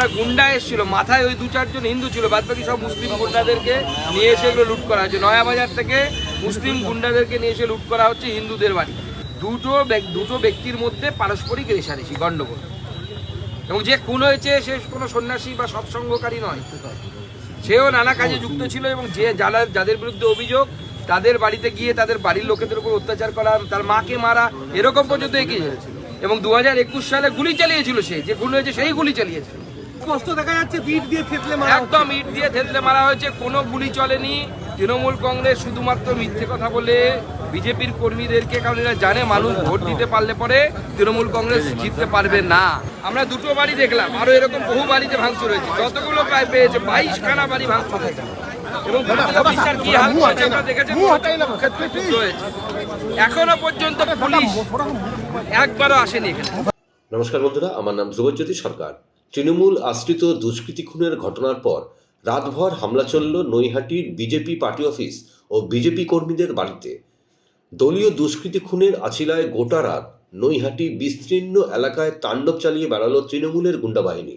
যারা গুন্ডা এসেছিল, মাথায় ওই দু চারজন হিন্দু ছিল বাদ বাকি সব মুসলিম গুন্ডাদেরকে নিয়ে এসে এগুলো লুট করা হচ্ছে নয়া বাজার থেকে মুসলিম গুন্ডাদেরকে নিয়ে এসে লুট করা হচ্ছে হিন্দুদের বাড়ি। দুটো দুটো ব্যক্তির মধ্যে পারস্পরিক রেশারেশি, গণ্ডগোল। এবং যে খুন হয়েছে, সে কোনো সন্ন্যাসী বা সৎসঙ্গকারী নয়। সেও নানা কাজে যুক্ত ছিল এবং যে যারা যাদের বিরুদ্ধে অভিযোগ, তাদের বাড়িতে গিয়ে তাদের বাড়ির লোকেদের উপর অত্যাচার করা, তার মাকে মারা, এরকম পর্যন্ত এগিয়ে এবং দু সালে গুলি চালিয়েছিল সে, যে খুন হয়েছে সেই গুলি চালিয়েছিল। স্পষ্ট দেখা যাচ্ছে বিট দিয়ে থেতলে মারা একদম ইট দিয়ে থেতলে মারা হয়েছে কোনো গুলি চলেনি। তৃণমূল কংগ্রেস শুধুমাত্র মিথ্যে কথা বলে বিজেপির কর্মীদেরকে কারণ এরা জানে মানুষ ভোট দিতে পারলে পরে তৃণমূল কংগ্রেস জিততে পারবে না। আমরা দুটো বাড়ি দেখলাম আরও এরকম বহু বাড়িতে ভাঙচুর হয়েছে। যতগুলো প্রায় পেয়েছে বাইশ খানা বাড়ি ভাঙচুর হয়েছে। এবং কি হাল করেছে আমরা দেখেছি এখনও পর্যন্ত পুলিশ একবারও আসেনি এখানে। নমস্কার বন্ধুরা আমার নাম ধ্রুবজ্যোতি সরকার। তৃণমূল আশ্রিত দুষ্কৃতী খুনের ঘটনার পর রাতভর হামলা চলল নৈহাটির বিজেপি পার্টি অফিস ও বিজেপি কর্মীদের বাড়িতে। দলীয় দুষ্কৃতী খুনের আছিলায় গোটা রাত নৈহাটি বিস্তীর্ণ এলাকায় তাণ্ডব চালিয়ে বেড়ালো তৃণমূলের গুন্ডাবাহিনী।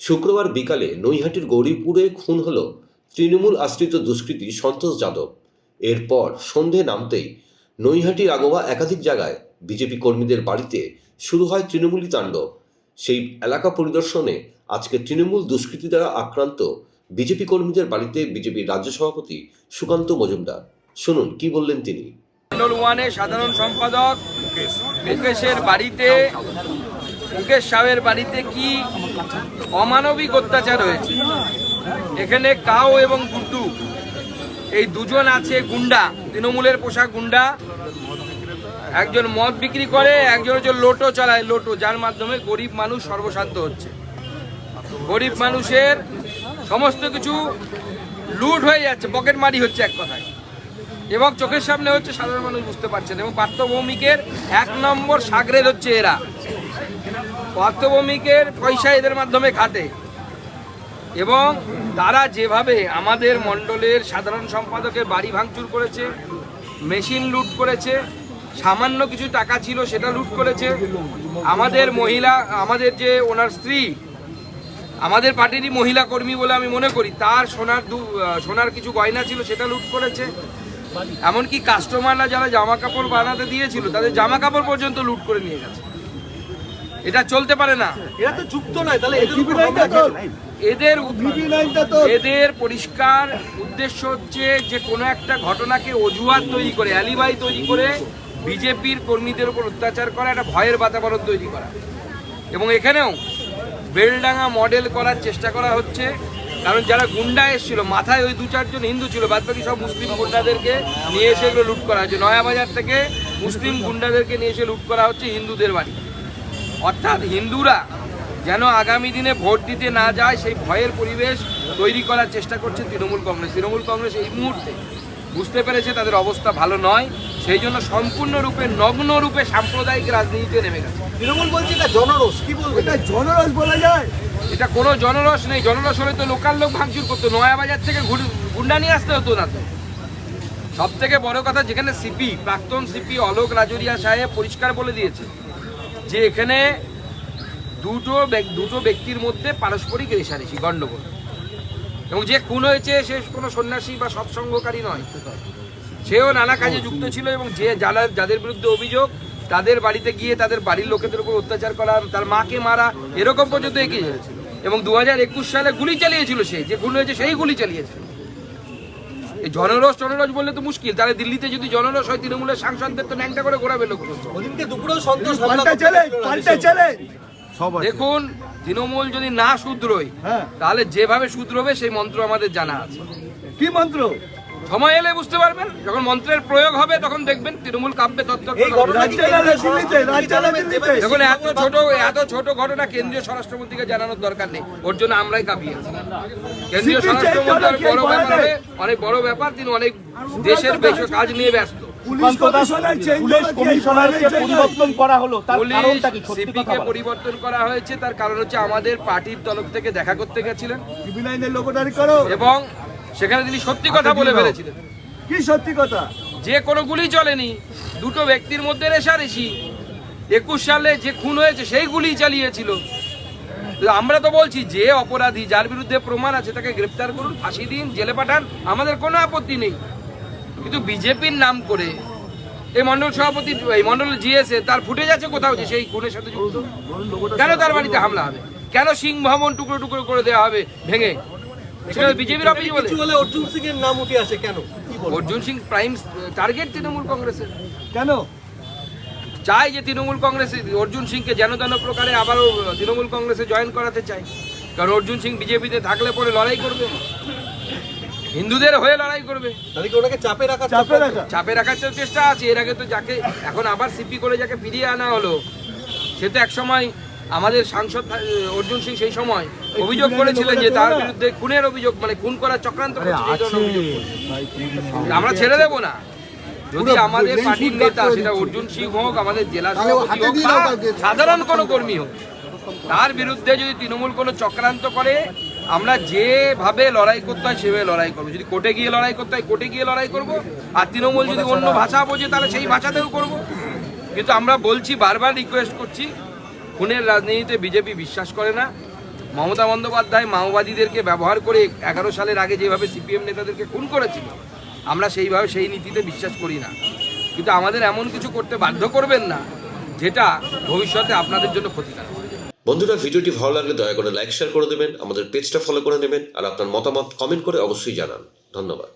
শুক্রবার বিকালে নৈহাটির গৌরীপুরে খুন হল তৃণমূল আশ্রিত দুষ্কৃতী সন্তোষ যাদব। এরপর সন্ধে নামতেই নৈহাটির আগোয়া একাধিক জায়গায় বিজেপি কর্মীদের বাড়িতে শুরু হয় তৃণমূলী তাণ্ডব। সেই এলাকা পরিদর্শনে আজকে তৃণমূল দুষ্কৃতী দ্বারা আক্রান্ত বিজেপি কর্মীদের বাড়িতে বিজেপির রাজ্য সভাপতি সুকান্ত মজুমদার। শুনুন, কি বললেন তিনি? সাধারণ সম্পাদক মুকেশের বাড়িতে, মুকেশ সাহের বাড়িতে কি অমানবিক অত্যাচার হয়েছে? এখানে কাও এবং গুড্ডু, এই দুজন আছে গুন্ডা, তৃণমূলের পোশাক গুন্ডা। একজন মদ বিক্রি করে, একজন হচ্ছে লোটো চালায় লোটো, যার মাধ্যমে গরিব মানুষ সর্বশান্ত হচ্ছে। গরিব মানুষের সমস্ত কিছু লুট হয়ে যাচ্ছে, পকেট মারি হচ্ছে এক কথায়। এবং চোখের সামনে হচ্ছে সাধারণ মানুষ বুঝতে পারছেন, এবং পার্থভৌমিকের এক নম্বর সাগরের হচ্ছে এরা। পার্থভৌমিকের পয়সা এদের মাধ্যমে খাটে। এবং তারা যেভাবে আমাদের মণ্ডলের সাধারণ সম্পাদকের বাড়ি ভাঙচুর করেছে, মেশিন লুট করেছে সামান্য কিছু টাকা ছিল সেটা লুট করেছে। আমাদের মহিলা আমাদের যে ওনার স্ত্রী আমাদের পার্টিরই মহিলা কর্মী বলে আমি মনে করি তার সোনার দু- সোনার কিছু গয়না ছিল সেটা লুট করেছে। এমনকি কাস্টমাররা যারা জামা কাপড় বানাতে দিয়েছিল তাদের জামা কাপড় পর্যন্ত লুট করে নিয়ে গেছে। এটা চলতে পারে না। এরা তো যুক্ত নয় তাহলে? এদের এদের পরিষ্কার উদ্দেশ্য হচ্ছে যে কোনো একটা ঘটনাকে অজুহাত তৈরি করে অ্যালিবাই তৈরি করে বিজেপির কর্মীদের উপর অত্যাচার করা, একটা ভয়ের বাতাবরণ তৈরি করা। এবং এখানেও বেলডাঙ্গা মডেল করার চেষ্টা করা হচ্ছে। কারণ যারা গুন্ডা এসেছিল, মাথায় ওই দু চারজন হিন্দু ছিল বাদ বাকি সব মুসলিম গুন্ডাদেরকে নিয়ে এসে এগুলো লুট করা হচ্ছে। নয়া বাজার থেকে মুসলিম গুন্ডাদেরকে নিয়ে এসে লুট করা হচ্ছে হিন্দুদের বাড়ি। অর্থাৎ হিন্দুরা যেন আগামী দিনে ভোট দিতে না যায়, সেই ভয়ের পরিবেশ তৈরি করার চেষ্টা করছে তৃণমূল কংগ্রেস। তৃণমূল কংগ্রেস এই মুহূর্তে বুঝতে পেরেছে তাদের অবস্থা ভালো নয়। সেই জন্য সম্পূর্ণরূপে নগ্নরূপে সাম্প্রদায়িক রাজনীতিতে নেমে গেছে। তৃণমূল বলছে এটা জনরোষ কি বলব? এটা জনরস বলা যায়। এটা কোনো জনরস নেই। জনরস হলে তো লোকাল লোক ভাঙচুর করতো। নয়া বাজার থেকে গুন্ডা নিয়ে আসতে হতো না তো। সব থেকে বড় কথা যেখানে সিপি প্রাক্তন সিপি অলোক রাজরিয়া সাহেব পরিষ্কার বলে দিয়েছে যে এখানে দুটো ব্যক- দুটো ব্যক্তির মধ্যে পারস্পরিক রেশারেশি গণ্ডগোল। এবং যে খুন হয়েছে সে কোনো সন্ন্যাসী বা সৎসঙ্গকারী নয়। সেও নানা কাজে যুক্ত ছিল এবং যে যারা যাদের বিরুদ্ধে অভিযোগ তাদের বাড়িতে গিয়ে তাদের বাড়ির লোকেদের উপর অত্যাচার করা তার মাকে মারা এরকম পর্যন্ত এগিয়ে যাচ্ছিল। এবং দু হাজার একুশ সালে গুলি চালিয়েছিল সে যে খুন হয়েছে সেই গুলি চালিয়েছিল। এই জনরস জনরস বললে তো মুশকিল। তাহলে দিল্লিতে যদি জনরস হয় তৃণমূলের সাংসদদের তো ন্যাংটা করে ঘোরাবে লোক। দেখুন তৃণমূল যদি না শুধরোয় হ্যাঁ। তাহলে যেভাবে শুধরোবে সেই মন্ত্র আমাদের জানা আছে। কি মন্ত্র? সময় এলে বুঝতে পারবেন যখন মন্ত্রের প্রয়োগ হবে তখন দেখবেন তৃণমূল কাঁপবে তত্ত্ব দেখুন এত ছোট এত ছোট ঘটনা কেন্দ্রীয় স্বরাষ্ট্রমন্ত্রীকে জানানোর দরকার নেই। ওর জন্য আমরাই কাঁপিয়েছি কেন্দ্রীয় স্বরাষ্ট্রমন্ত্রী অনেক বড় ব্যাপার হবে অনেক বড় ব্যাপার তিনি অনেক দেশের বেশ কাজ নিয়ে ব্যস্ত। পরিবর্তন করা তার কারণটা কি? সত্যি সিপিকে কথা বলো। পরিবর্তন করা হয়েছে তার কারণ হচ্ছে আমাদের পার্টির তরফ থেকে দেখা করতে গেছিলেন। এবং সেখানে তিনি সত্যি কথা বলে ফেলেছিলেন। কি সত্যি কথা? যে কোনো গুলি চলেনি। দুটো ব্যক্তির মধ্যে রেশারেশি একুশ সালে যে খুন হয়েছে সেই গুলি চালিয়েছিল। আমরা তো বলছি যে অপরাধী যার বিরুদ্ধে প্রমাণ আছে তাকে গ্রেপ্তার করুন ফাঁসি দিন জেলে পাঠান আমাদের কোনো আপত্তি নেই। কিন্তু বিজেপির নাম করে এই মন্ডল সভাপতি এই মন্ডল জিএসএ তার ফুটে যাচ্ছে কোথাও যে সেই খুনের সাথে যুক্ত? কেন তার বাড়িতে হামলা হবে? কেন সিং ভবন টুকরো টুকরো করে দেওয়া হবে ভেঙে? বিজেপির অফিস বলে কিছু হলে অর্জুন সিং এর নাম উঠে আসে কেন? অর্জুন সিং প্রাইম টার্গেট তৃণমূল কংগ্রেসের। কেন? চাই যে তৃণমূল কংগ্রেসে অর্জুন সিংকে যেন তেন প্রকারে আবারও তৃণমূল কংগ্রেসে জয়েন করাতে চাই কারণ অর্জুন সিং বিজেপিতে থাকলে পরে লড়াই করবে। হিন্দুদের হয়ে লড়াই করবে। তাহলে কি ওনাকে চাপে রাখা চাপে রাখা চাপে রাখার তো চেষ্টা আছে। এর আগে তো যাকে এখন আবার সিপি করে যাকে ফিরিয়ে আনা হলো সে তো একসময় আমাদের সাংসদ অর্জুন সিং সেই সময় অভিযোগ করেছিলেন যে তার বিরুদ্ধে খুনের অভিযোগ মানে খুন করার চক্রান্ত। আমরা ছেড়ে দেবো না। যদি আমাদের পার্টির নেতা সেটা অর্জুন সিং হোক আমাদের জেলা সাধারণ কোনো কর্মী হোক তার বিরুদ্ধে যদি তৃণমূল কোনো চক্রান্ত করে আমরা যেভাবে লড়াই করতে হয় সেভাবে লড়াই করব। যদি কোর্টে গিয়ে লড়াই করতে হয় কোর্টে গিয়ে লড়াই করব। আর তৃণমূল যদি অন্য ভাষা বোঝে তাহলে সেই ভাষাতেও করব। কিন্তু আমরা বলছি বারবার রিকোয়েস্ট করছি খুনের রাজনীতিতে বিজেপি বিশ্বাস করে না। মমতা বন্দ্যোপাধ্যায় মাওবাদীদেরকে ব্যবহার করে এগারো সালের আগে যেভাবে সিপিএম নেতাদেরকে খুন করেছিল, আমরা সেইভাবে সেই নীতিতে বিশ্বাস করি না। কিন্তু আমাদের এমন কিছু করতে বাধ্য করবেন না, যেটা ভবিষ্যতে আপনাদের জন্য ক্ষতিকারক। বন্ধুরা, ভিডিওটি ভালো লাগলে দয়া করে লাইক, শেয়ার করে দেবেন, আমাদের পেজটা ফলো করে নেবেন, আর আপনার মতামত কমেন্ট করে অবশ্যই জানান। ধন্যবাদ।